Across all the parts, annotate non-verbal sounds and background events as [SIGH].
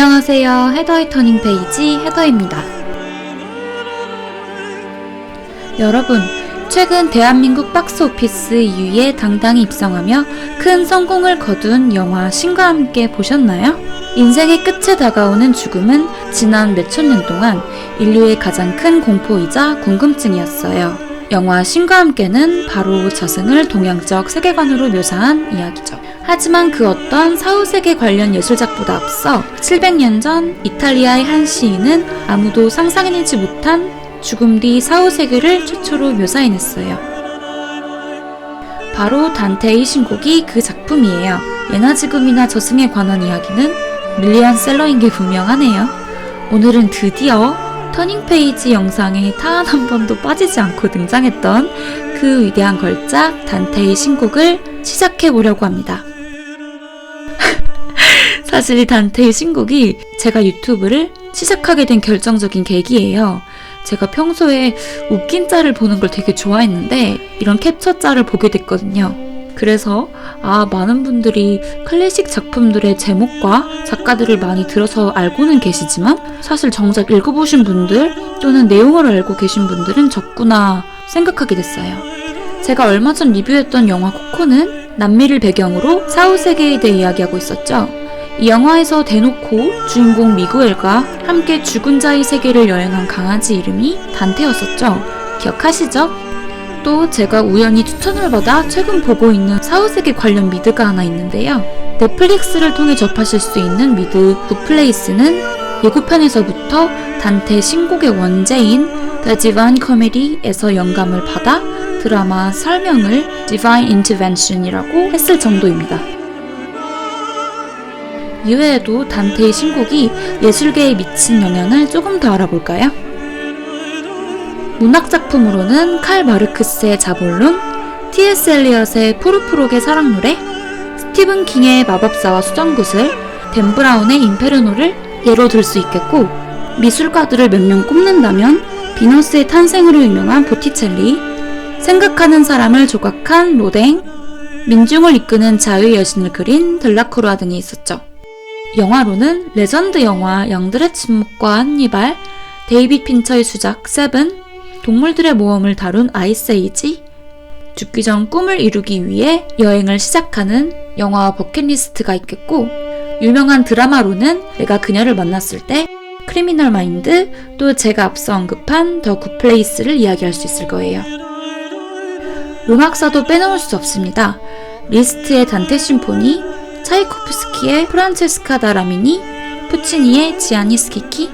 안녕하세요. 헤더의 터닝 페이지 헤더입니다. 여러분, 최근 대한민국 박스 오피스 2위에 당당히 입성하며 큰 성공을 거둔 영화 신과 함께 보셨나요? 인생의 끝에 다가오는 죽음은 지난 몇천 년 동안 인류의 가장 큰 공포이자 궁금증이었어요. 영화 신과 함께는 바로 저승을 동양적 세계관으로 묘사한 이야기죠. 하지만 그 어떤 사후세계 관련 예술작보다 앞서 700년 전 이탈리아의 한 시인은 아무도 상상해내지 못한 죽음 뒤 사후세계를 최초로 묘사해냈어요. 바로 단테의 신곡이 그 작품이에요. 예나 지금이나 저승에 관한 이야기는 밀리언 셀러인 게 분명하네요. 오늘은 드디어 터닝 페이지 영상에 단 한 번도 빠지지 않고 등장했던 그 위대한 걸작 단테의 신곡을 시작해 보려고 합니다. [LAUGHS] 사실 이 단테의 신곡이 제가 유튜브를 시작하게 된 결정적인 계기예요. 제가 평소에 웃긴 짤을 보는 걸 되게 좋아했는데 이런 캡처 짤을 보게 됐거든요. 그래서 아 많은 분들이 클래식 작품들의 제목과 작가들을 많이 들어서 알고는 계시지만 사실 정작 읽어보신 분들 또는 내용을 알고 계신 분들은 적구나 생각하게 됐어요. 제가 얼마 전 리뷰했던 영화 코코는 남미를 배경으로 사후세계에 대해 이야기하고 있었죠. 이 영화에서 대놓고 주인공 미구엘과 함께 죽은 자의 세계를 여행한 강아지 이름이 단테였었죠. 기억하시죠? 또 제가 우연히 추천을 받아 최근 보고 있는 사후세계 관련 미드가 하나 있는데요. 넷플릭스를 통해 접하실 수 있는 미드 굿플레이스는 예고편에서부터 단테 신곡의 원제인 The Divine Comedy에서 영감을 받아 드라마 설명을 Divine Intervention이라고 했을 정도입니다. 이외에도 단테의 신곡이 예술계에 미친 영향을 조금 더 알아볼까요? 문학작품으로는 칼 마르크스의 자본론, T.S. 엘리엇의 푸르프록의 사랑 노래, 스티븐 킹의 마법사와 수정구슬, 댄 브라운의 임페르노를 예로 들 수 있겠고, 미술가들을 몇 명 꼽는다면 비너스의 탄생으로 유명한 보티첼리, 생각하는 사람을 조각한 로댕, 민중을 이끄는 자유의 여신을 그린 들라크루아 등이 있었죠. 영화로는 레전드 영화 양들의 침묵과 한니발, 데이빗 핀처의 수작 세븐, 동물들의 모험을 다룬 아이스에이지, 죽기 전 꿈을 이루기 위해 여행을 시작하는 영화 버킷리스트가 있겠고, 유명한 드라마로는 내가 그녀를 만났을 때, 크리미널 마인드, 또 제가 앞서 언급한 더 굿플레이스를 이야기할 수 있을 거예요. 음악사도 빼놓을 수 없습니다. 리스트의 단테 심포니, 차이코프스키의 프란체스카 다라미니, 푸치니의 지아니 스키키,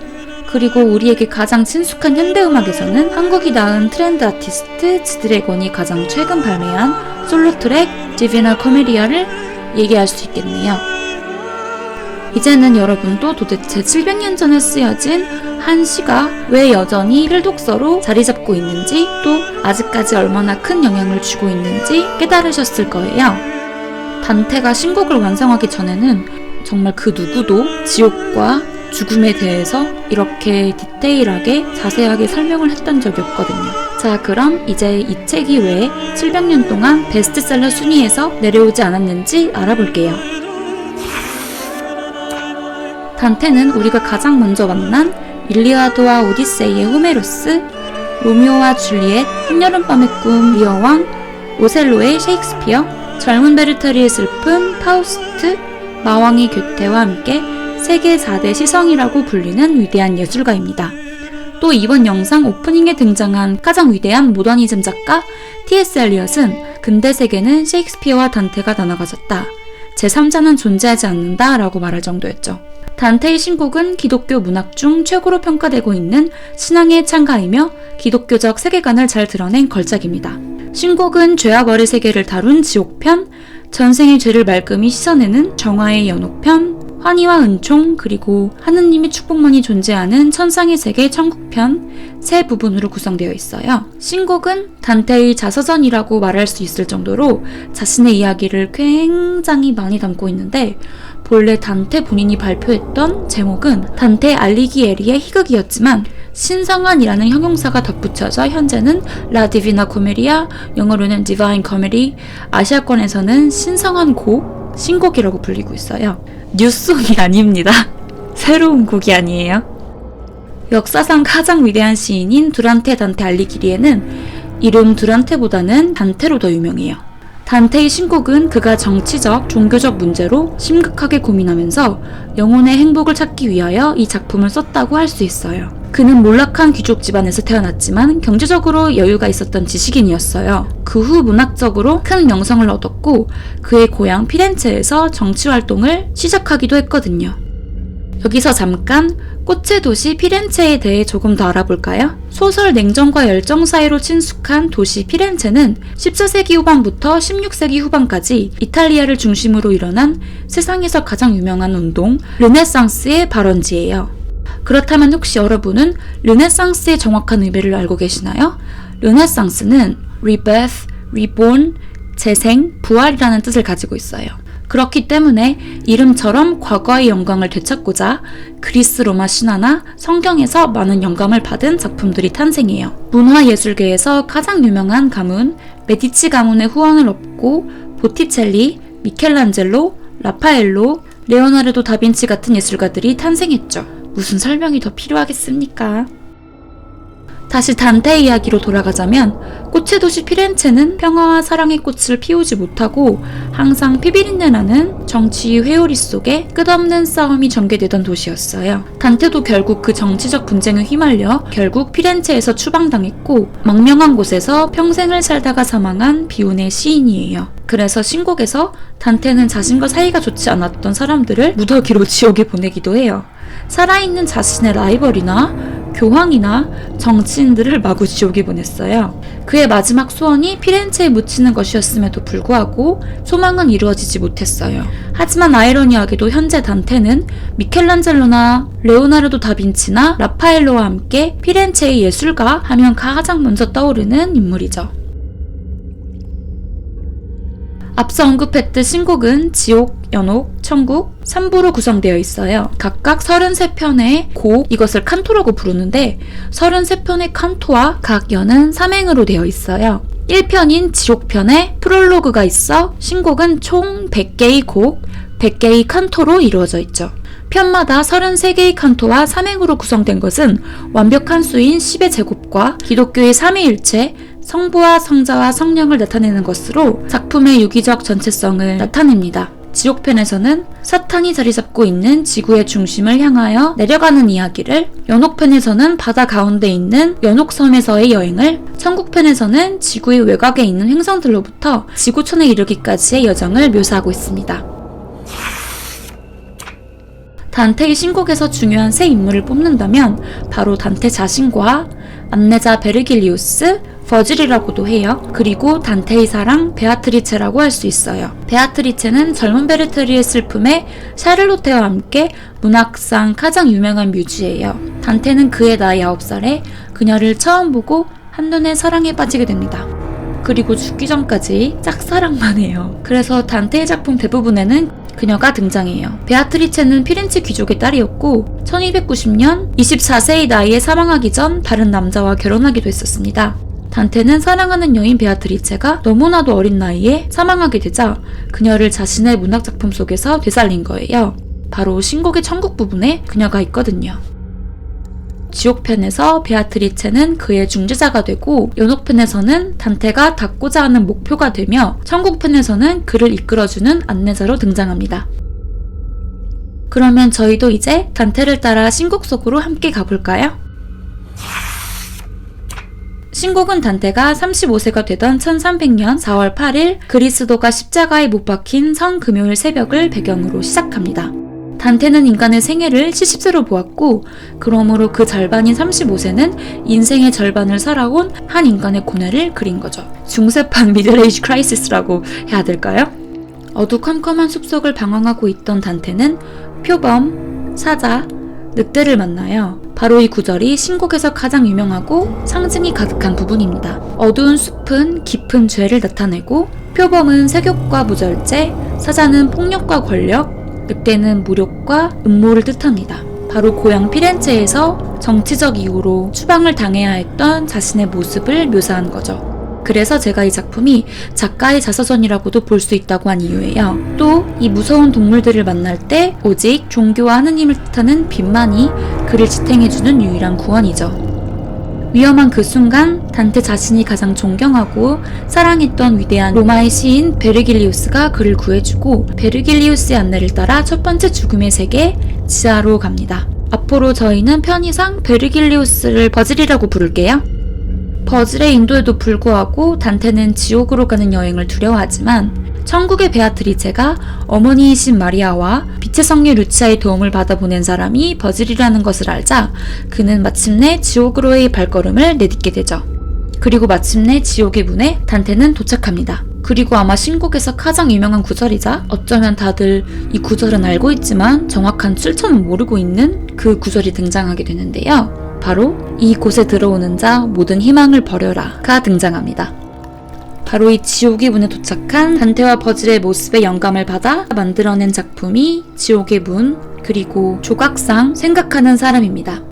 그리고 우리에게 가장 친숙한 현대음악에서는 한국이 낳은 트렌드 아티스트 지드래곤이 가장 최근 발매한 솔로 트랙 디비널 코메리아를 얘기할 수 있겠네요. 이제는 여러분도 도대체 700년 전에 쓰여진 한 시가 왜 여전히 필독서로 자리 잡고 있는지 또 아직까지 얼마나 큰 영향을 주고 있는지 깨달으셨을 거예요. 단테가 신곡을 완성하기 전에는 정말 그 누구도 지옥과 죽음에 대해서 이렇게 디테일하게 자세하게 설명을 했던 적이 없거든요. 자, 그럼 이제 이 책이 왜 700년 동안 베스트셀러 순위에서 내려오지 않았는지 알아볼게요. 단테는 우리가 가장 먼저 만난 일리아드와 오디세이의 호메로스, 로미오와 줄리엣, 한여름밤의 꿈 리어왕, 오셀로의 셰익스피어, 젊은 베르테리의 슬픔 파우스트, 마왕의 교태와 함께 세계 4대 시성이라고 불리는 위대한 예술가입니다. 또 이번 영상 오프닝에 등장한 가장 위대한 모더니즘 작가 T.S. 엘리엇은 근대 세계는 셰익스피어와 단테가 나눠가졌다. 제3자는 존재하지 않는다 라고 말할 정도였죠. 단테의 신곡은 기독교 문학 중 최고로 평가되고 있는 신앙의 창가이며 기독교적 세계관을 잘 드러낸 걸작입니다. 신곡은 죄와 벌의 세계를 다룬 지옥편, 전생의 죄를 말끔히 씻어내는 정화의 연옥편, 환희와 은총, 그리고 하느님의 축복만이 존재하는 천상의 세계 천국편 세 부분으로 구성되어 있어요. 신곡은 단테의 자서전이라고 말할 수 있을 정도로 자신의 이야기를 굉장히 많이 담고 있는데 본래 단테 본인이 발표했던 제목은 단테 알리기에리의 희극이었지만 신성한이라는 형용사가 덧붙여져 현재는 라 디비나 코메리아, 영어로는 디바인 코메디, 아시아권에서는 신성한 곡, 신곡이라고 불리고 있어요. 뉴송이 아닙니다. [LAUGHS] 새로운 곡이 아니에요? 역사상 가장 위대한 시인인 두란테 단테 알리기리에는 이름 두란테보다는 단테로 더 유명해요. 단테의 신곡은 그가 정치적, 종교적 문제로 심각하게 고민하면서 영혼의 행복을 찾기 위하여 이 작품을 썼다고 할 수 있어요. 그는 몰락한 귀족 집안에서 태어났지만 경제적으로 여유가 있었던 지식인이었어요. 그 후 문학적으로 큰 명성을 얻었고 그의 고향 피렌체에서 정치 활동을 시작하기도 했거든요. 여기서 잠깐 꽃의 도시 피렌체에 대해 조금 더 알아볼까요? 소설 냉정과 열정 사이로 친숙한 도시 피렌체는 14세기 후반부터 16세기 후반까지 이탈리아를 중심으로 일어난 세상에서 가장 유명한 운동 르네상스의 발원지예요. 그렇다면 혹시 여러분은 르네상스의 정확한 의미를 알고 계시나요? 르네상스는 rebirth, reborn, 재생, 부활이라는 뜻을 가지고 있어요. 그렇기 때문에 이름처럼 과거의 영광을 되찾고자 그리스 로마 신화나 성경에서 많은 영감을 받은 작품들이 탄생해요. 문화예술계에서 가장 유명한 가문 메디치 가문의 후원을 얻고 보티첼리, 미켈란젤로, 라파엘로, 레오나르도 다빈치 같은 예술가들이 탄생했죠. 무슨 설명이 더 필요하겠습니까? 다시 단테 이야기로 돌아가자면 꽃의 도시 피렌체는 평화와 사랑의 꽃을 피우지 못하고 항상 피비린내 나는 정치 회오리 속에 끝없는 싸움이 전개되던 도시였어요. 단테도 결국 그 정치적 분쟁에 휘말려 결국 피렌체에서 추방당했고 망명한 곳에서 평생을 살다가 사망한 비운의 시인이에요. 그래서 신곡에서 단테는 자신과 사이가 좋지 않았던 사람들을 무더기로 지옥에 보내기도 해요. 살아있는 자신의 라이벌이나 교황이나 정치인들을 마구 지옥에 보냈어요. 그의 마지막 소원이 피렌체에 묻히는 것이었음에도 불구하고 소망은 이루어지지 못했어요. 하지만 아이러니하게도 현재 단테는 미켈란젤로나 레오나르도 다빈치나 라파엘로와 함께 피렌체의 예술가 하면 가장 먼저 떠오르는 인물이죠. 앞서 언급했듯 신곡은 지옥, 연옥, 천국, 3부로 구성되어 있어요. 각각 33편의 곡, 이것을 칸토라고 부르는데 33편의 칸토와 각 연은 3행으로 되어 있어요. 1편인 지옥편에 프롤로그가 있어 신곡은 총 100개의 곡, 100개의 칸토로 이루어져 있죠. 편마다 33개의 칸토와 3행으로 구성된 것은 완벽한 수인 10의 제곱과 기독교의 삼위일체, 성부와 성자와 성령을 나타내는 것으로 작품의 유기적 전체성을 나타냅니다. 지옥편에서는 사탄이 자리 잡고 있는 지구의 중심을 향하여 내려가는 이야기를, 연옥편에서는 바다 가운데 있는 연옥섬에서의 여행을, 천국편에서는 지구의 외곽에 있는 행성들로부터 지구촌에 이르기까지의 여정을 묘사하고 있습니다. 단테의 신곡에서 중요한 세 인물을 뽑는다면 바로 단테 자신과 안내자 베르길리우스, 버질이라고도 해요. 그리고 단테의 사랑 베아트리체라고 할 수 있어요. 베아트리체는 젊은 베르테리의 슬픔에 샤를로테와 함께 문학상 가장 유명한 뮤즈예요. 단테는 그의 나이 9살에 그녀를 처음 보고 한눈에 사랑에 빠지게 됩니다. 그리고 죽기 전까지 짝사랑만 해요. 그래서 단테의 작품 대부분에는 그녀가 등장해요. 베아트리체는 피렌체 귀족의 딸이었고 1290년 24세의 나이에 사망하기 전 다른 남자와 결혼하기도 했었습니다. 단테는 사랑하는 여인 베아트리체가 너무나도 어린 나이에 사망하게 되자 그녀를 자신의 문학작품 속에서 되살린 거예요. 바로 신곡의 천국 부분에 그녀가 있거든요. 지옥편에서 베아트리체는 그의 중재자가 되고 연옥편에서는 단테가 닿고자 하는 목표가 되며 천국편에서는 그를 이끌어주는 안내자로 등장합니다. 그러면 저희도 이제 단테를 따라 신곡 속으로 함께 가볼까요? 신곡은 단테가 35세가 되던 1300년 4월 8일 그리스도가 십자가에 못 박힌 성 금요일 새벽을 배경으로 시작합니다. 단테는 인간의 생애를 70세로 보았고, 그러므로 그 절반인 35세는 인생의 절반을 살아온 한 인간의 고뇌를 그린 거죠. 중세판 미들에이지 크라이시스라고 해야 될까요? 어두컴컴한 숲속을 방황하고 있던 단테는 표범, 사자, 늑대를 만나요. 바로 이 구절이 신곡에서 가장 유명하고 상징이 가득한 부분입니다. 어두운 숲은 깊은 죄를 나타내고 표범은 세욕과 무절제, 사자는 폭력과 권력, 늑대는 무력과 음모를 뜻합니다. 바로 고향 피렌체에서 정치적 이유로 추방을 당해야 했던 자신의 모습을 묘사한 거죠. 그래서 제가 이 작품이 작가의 자서전이라고도 볼 수 있다고 한 이유예요. 또 이 무서운 동물들을 만날 때 오직 종교와 하느님을 뜻하는 빛만이 그를 지탱해주는 유일한 구원이죠. 위험한 그 순간 단테 자신이 가장 존경하고 사랑했던 위대한 로마의 시인 베르길리우스가 그를 구해주고 베르길리우스의 안내를 따라 첫 번째 죽음의 세계 지하로 갑니다. 앞으로 저희는 편의상 베르길리우스를 버즐이라고 부를게요. 버즐의 인도에도 불구하고 단테는 지옥으로 가는 여행을 두려워하지만 천국의 베아트리체가 어머니이신 마리아와 빛의 성녀 루치아의 도움을 받아 보낸 사람이 버즐이라는 것을 알자 그는 마침내 지옥으로의 발걸음을 내딛게 되죠. 그리고 마침내 지옥의 문에 단테는 도착합니다. 그리고 아마 신곡에서 가장 유명한 구절이자 어쩌면 다들 이 구절은 알고 있지만 정확한 출처는 모르고 있는 그 구절이 등장하게 되는데요. 바로 이곳에 들어오는 자 모든 희망을 버려라가 등장합니다. 바로 이 지옥의 문에 도착한 단테와 버즐의 모습에 영감을 받아 만들어낸 작품이 지옥의 문 그리고 조각상 생각하는 사람입니다.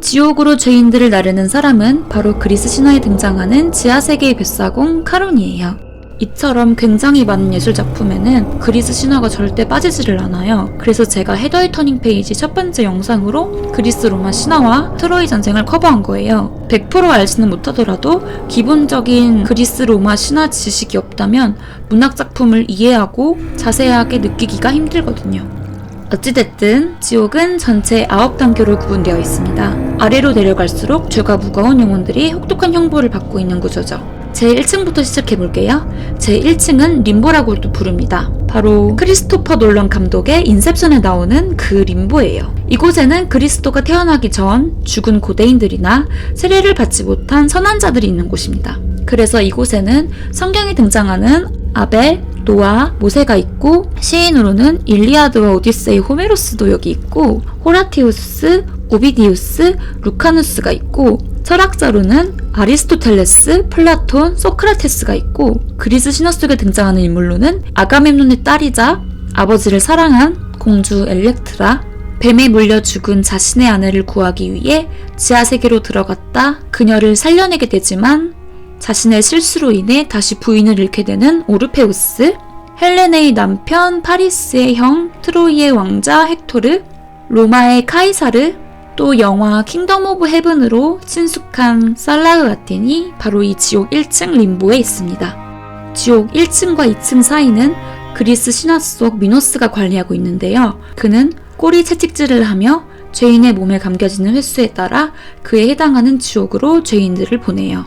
지옥으로 죄인들을 나르는 사람은 바로 그리스 신화에 등장하는 지하세계의 뱃사공 카론이에요. 이처럼 굉장히 많은 예술 작품에는 그리스 신화가 절대 빠지지를 않아요. 그래서 제가 헤더의 터닝 페이지 첫 번째 영상으로 그리스 로마 신화와 트로이 전쟁을 커버한 거예요. 100% 알지는 못하더라도 기본적인 그리스 로마 신화 지식이 없다면 문학 작품을 이해하고 자세하게 느끼기가 힘들거든요. 어찌됐든 지옥은 전체 9단계로 구분되어 있습니다. 아래로 내려갈수록 죄가 무거운 영혼들이 혹독한 형벌을 받고 있는 구조죠. 제 1층부터 시작해 볼게요. 제 1층은 림보라고도 부릅니다. 바로 크리스토퍼 놀런 감독의 인셉션에 나오는 그 림보예요. 이곳에는 그리스도가 태어나기 전 죽은 고대인들이나 세례를 받지 못한 선한 자들이 있는 곳입니다. 그래서 이곳에는 성경에 등장하는 아벨, 노아, 모세가 있고 시인으로는 일리아드와 오디세이, 호메로스도 여기 있고 호라티우스, 오비디우스, 루카누스가 있고 철학자로는 아리스토텔레스, 플라톤, 소크라테스가 있고 그리스 신화 속에 등장하는 인물로는 아가멤논의 딸이자 아버지를 사랑한 공주 엘렉트라, 뱀에 물려 죽은 자신의 아내를 구하기 위해 지하 세계로 들어갔다 그녀를 살려내게 되지만 자신의 실수로 인해 다시 부인을 잃게 되는 오르페우스, 헬레네의 남편 파리스의 형 트로이의 왕자 헥토르, 로마의 카이사르, 또 영화 킹덤 오브 헤븐으로 친숙한 살라흐 아틴이 바로 이 지옥 1층 림보에 있습니다. 지옥 1층과 2층 사이는 그리스 신화 속 미노스가 관리하고 있는데요. 그는 꼬리 채찍질을 하며 죄인의 몸에 감겨지는 횟수에 따라 그에 해당하는 지옥으로 죄인들을 보내요.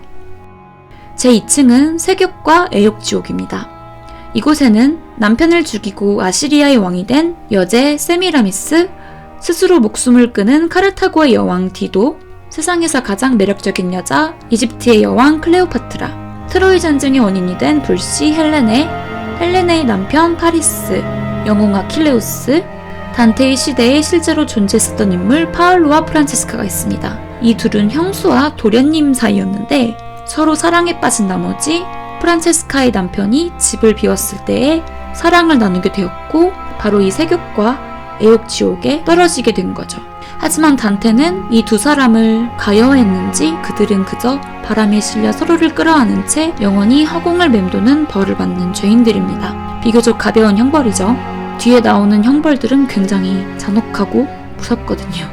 제 2층은 세격과 애욕지옥입니다. 이곳에는 남편을 죽이고 아시리아의 왕이 된 여제 세미라미스, 스스로 목숨을 끊은 카르타고의 여왕 디도, 세상에서 가장 매력적인 여자 이집트의 여왕 클레오파트라, 트로이 전쟁의 원인이 된 불씨 헬레네, 헬레네의 남편 파리스, 영웅 아킬레우스, 단테의 시대에 실제로 존재했었던 인물 파울로와 프란체스카가 있습니다. 이 둘은 형수와 도련님 사이였는데 서로 사랑에 빠진 나머지 프란체스카의 남편이 집을 비웠을 때에 사랑을 나누게 되었고 바로 이 세격과 애욕 지옥에 떨어지게 된 거죠. 하지만 단테는 이 두 사람을 가여했는지 그들은 그저 바람에 실려 서로를 끌어안은 채 영원히 허공을 맴도는 벌을 받는 죄인들입니다. 비교적 가벼운 형벌이죠. 뒤에 나오는 형벌들은 굉장히 잔혹하고 무섭거든요.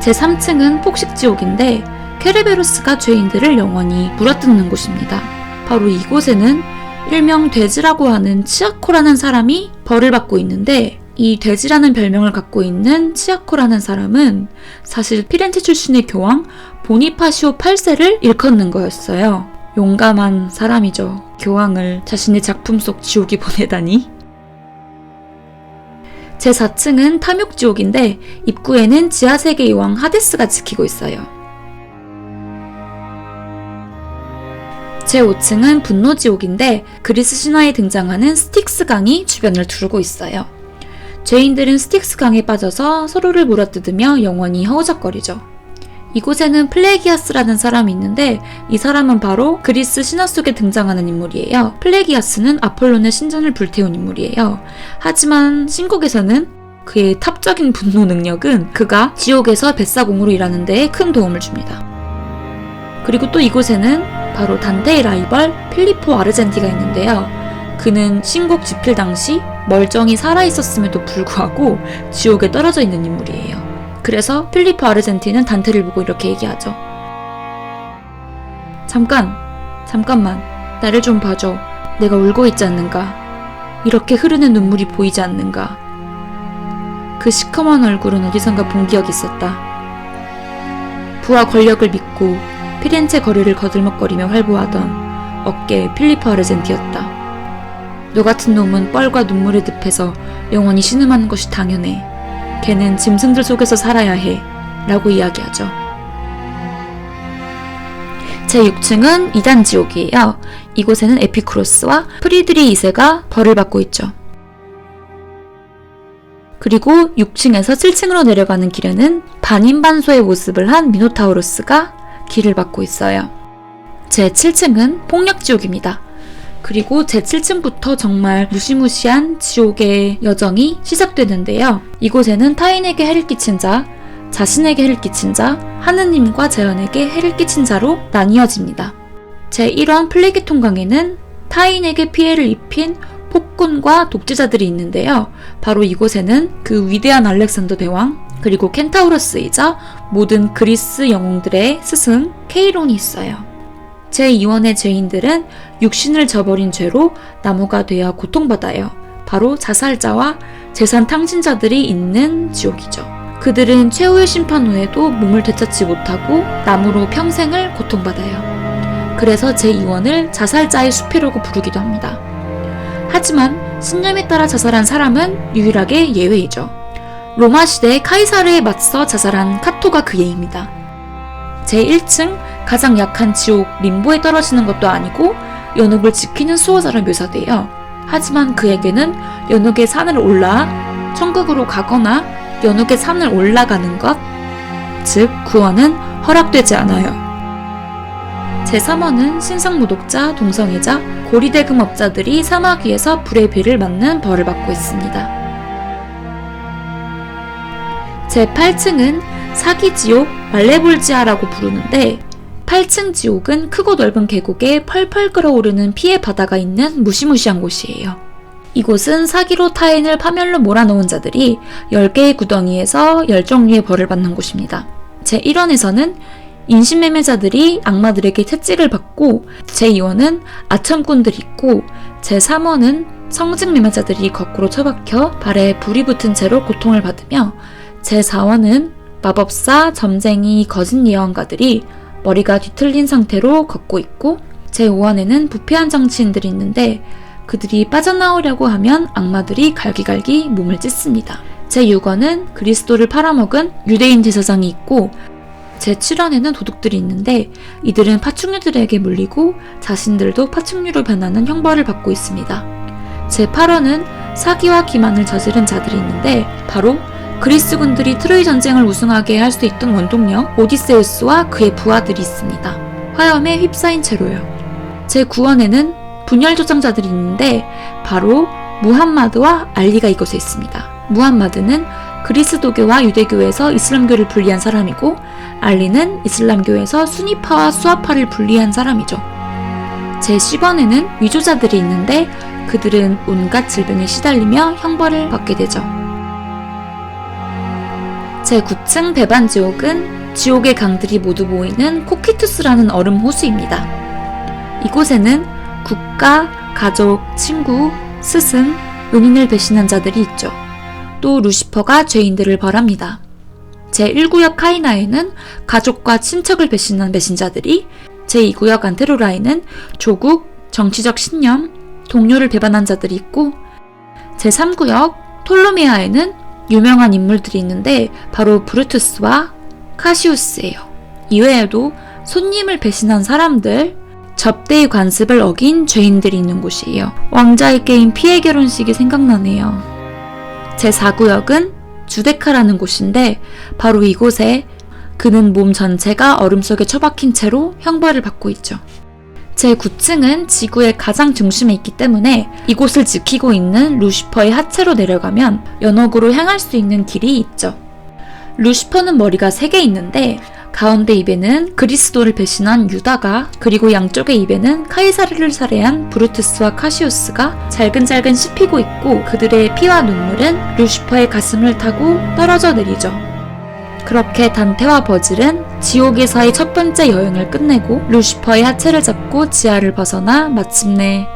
제 3층은 폭식지옥인데 케르베로스가 죄인들을 영원히 물어뜯는 곳입니다. 바로 이곳에는 일명 돼지라고 하는 치아코라는 사람이 벌을 받고 있는데 이 돼지라는 별명을 갖고 있는 치아코라는 사람은 사실 피렌체 출신의 교황 보니파시오 8세를 일컫는 거였어요. 용감한 사람이죠. 교황을 자신의 작품 속 지옥에 [LAUGHS] 보내다니. 제 4층은 탐욕지옥인데 입구에는 지하세계의 왕 하데스가 지키고 있어요. 제 5층은 분노지옥인데 그리스 신화에 등장하는 스틱스 강이 주변을 두르고 있어요. 죄인들은 스틱스 강에 빠져서 서로를 물어뜯으며 영원히 허우적거리죠. 이곳에는 플레기아스라는 사람이 있는데 이 사람은 바로 그리스 신화 속에 등장하는 인물이에요. 플레기아스는 아폴론의 신전을 불태운 인물이에요. 하지만 신곡에서는 그의 탑적인 분노 능력은 그가 지옥에서 뱃사공으로 일하는 데에 큰 도움을 줍니다. 그리고 또 이곳에는 바로 단테의 라이벌 필리포 아르젠티가 있는데요. 그는 신곡 집필 당시 멀쩡히 살아있었음에도 불구하고 지옥에 떨어져 있는 인물이에요. 그래서 필리포 아르젠티는 단테를 보고 이렇게 얘기하죠. 잠깐, 잠깐만, 나를 좀 봐줘. 내가 울고 있지 않는가? 이렇게 흐르는 눈물이 보이지 않는가? 그 시커먼 얼굴은 어디선가 본 기억이 있었다. 부와 권력을 믿고 피렌체 거리를 거들먹거리며 활보하던 어깨 필리포 아르젠티였다. 너 같은 놈은 뻘과 눈물에 늪에서 영원히 신음하는 것이 당연해. 걔는 짐승들 속에서 살아야 해. 라고 이야기하죠. 제6층은 2단 지옥이에요. 이곳에는 에피쿠로스와 프리드리 2세가 벌을 받고 있죠. 그리고 6층에서 7층으로 내려가는 길에는 반인반소의 모습을 한 미노타우로스가 길을 막고 있어요. 제 7층은 폭력지옥입니다. 그리고 제 7층부터 정말 무시무시한 지옥의 여정이 시작되는데요. 이곳에는 타인에게 해를 끼친 자, 자신에게 해를 끼친 자, 하느님과 자연에게 해를 끼친 자로 나뉘어집니다. 제 1원 플레기 통강에는 타인에게 피해를 입힌 폭군과 독재자들이 있는데요. 바로 이곳에는 그 위대한 알렉산더 대왕, 그리고 켄타우로스이자 모든 그리스 영웅들의 스승 케이론이 있어요. 제2원의 죄인들은 육신을 저버린 죄로 나무가 되어 고통받아요. 바로 자살자와 재산 탕진자들이 있는 지옥이죠. 그들은 최후의 심판 후에도 몸을 되찾지 못하고 나무로 평생을 고통받아요. 그래서 제2원을 자살자의 숲이라고 부르기도 합니다. 하지만 신념에 따라 자살한 사람은 유일하게 예외이죠. 로마 시대 카이사르에 맞서 자살한 카토가 그 예입니다. 제1층 가장 약한 지옥 림보에 떨어지는 것도 아니고 연옥을 지키는 수호자로 묘사돼요. 하지만 그에게는 연옥의 산을 올라 천국으로 가거나 연옥의 산을 올라가는 것, 즉 구원은 허락되지 않아요. 제3원은 신성모독자, 동성애자, 고리대금업자들이 사막 위에서 불의 비를 맞는 벌을 받고 있습니다. 제8층은 사기지옥 말레볼지아라고 부르는데 8층 지옥은 크고 넓은 계곡에 펄펄 끓어오르는 피의 바다가 있는 무시무시한 곳이에요. 이곳은 사기로 타인을 파멸로 몰아넣은 자들이 10개의 구덩이에서 10종류의 벌을 받는 곳입니다. 제1원에서는 인신매매자들이 악마들에게 채찍을 받고 제2원은 아첨꾼들이 있고 제3원은 성직매매자들이 거꾸로 처박혀 발에 불이 붙은 채로 고통을 받으며 제4원은 마법사, 점쟁이, 거짓 예언가들이 머리가 뒤틀린 상태로 걷고 있고 제5원에는 부패한 정치인들이 있는데 그들이 빠져나오려고 하면 악마들이 갈기갈기 몸을 찢습니다. 제6원은 그리스도를 팔아먹은 유대인 제사장이 있고 제7원에는 도둑들이 있는데 이들은 파충류들에게 물리고 자신들도 파충류로 변하는 형벌을 받고 있습니다. 제8원은 사기와 기만을 저지른 자들이 있는데 바로 그리스군들이 트로이 전쟁을 우승하게 할 수 있던 원동력 오디세우스와 그의 부하들이 있습니다. 화염에 휩싸인 채로요. 제9원에는 분열 조장자들이 있는데 바로 무함마드와 알리가 이곳에 있습니다. 무함마드는 그리스도교와 유대교에서 이슬람교를 분리한 사람이고 알리는 이슬람교에서 수니파와 수아파를 분리한 사람이죠. 제 10원에는 위조자들이 있는데 그들은 온갖 질병에 시달리며 형벌을 받게 되죠. 제9층 배반 지옥은 지옥의 강들이 모두 모이는 코키투스라는 얼음 호수입니다. 이곳에는 국가, 가족, 친구, 스승, 은인을 배신한 자들이 있죠. 또 루시퍼가 죄인들을 벌합니다. 제1구역 카이나에는 가족과 친척을 배신한 배신자들이, 제2구역 안테로라에는 조국, 정치적 신념, 동료를 배반한 자들이 있고, 제3구역 톨로미아에는 유명한 인물들이 있는데 바로 브루투스와 카시우스예요. 이외에도 손님을 배신한 사람들, 접대의 관습을 어긴 죄인들이 있는 곳이에요. 왕자의 게임 피해 결혼식이 생각나네요. 제4구역은 주데카라는 곳인데 바로 이곳에 그는 몸 전체가 얼음 속에 처박힌 채로 형벌을 받고 있죠. 제9층은 지구의 가장 중심에 있기 때문에 이곳을 지키고 있는 루시퍼의 하체로 내려가면 연옥으로 향할 수 있는 길이 있죠. 루시퍼는 머리가 3개 있는데 가운데 입에는 그리스도를 배신한 유다가 그리고 양쪽의 입에는 카이사르를 살해한 브루투스와 카시우스가 잘근잘근 씹히고 있고 그들의 피와 눈물은 루시퍼의 가슴을 타고 떨어져 내리죠. 그렇게 단테와 버질은 지옥에서의 첫 번째 여행을 끝내고 루시퍼의 하체를 잡고 지하를 벗어나 마침내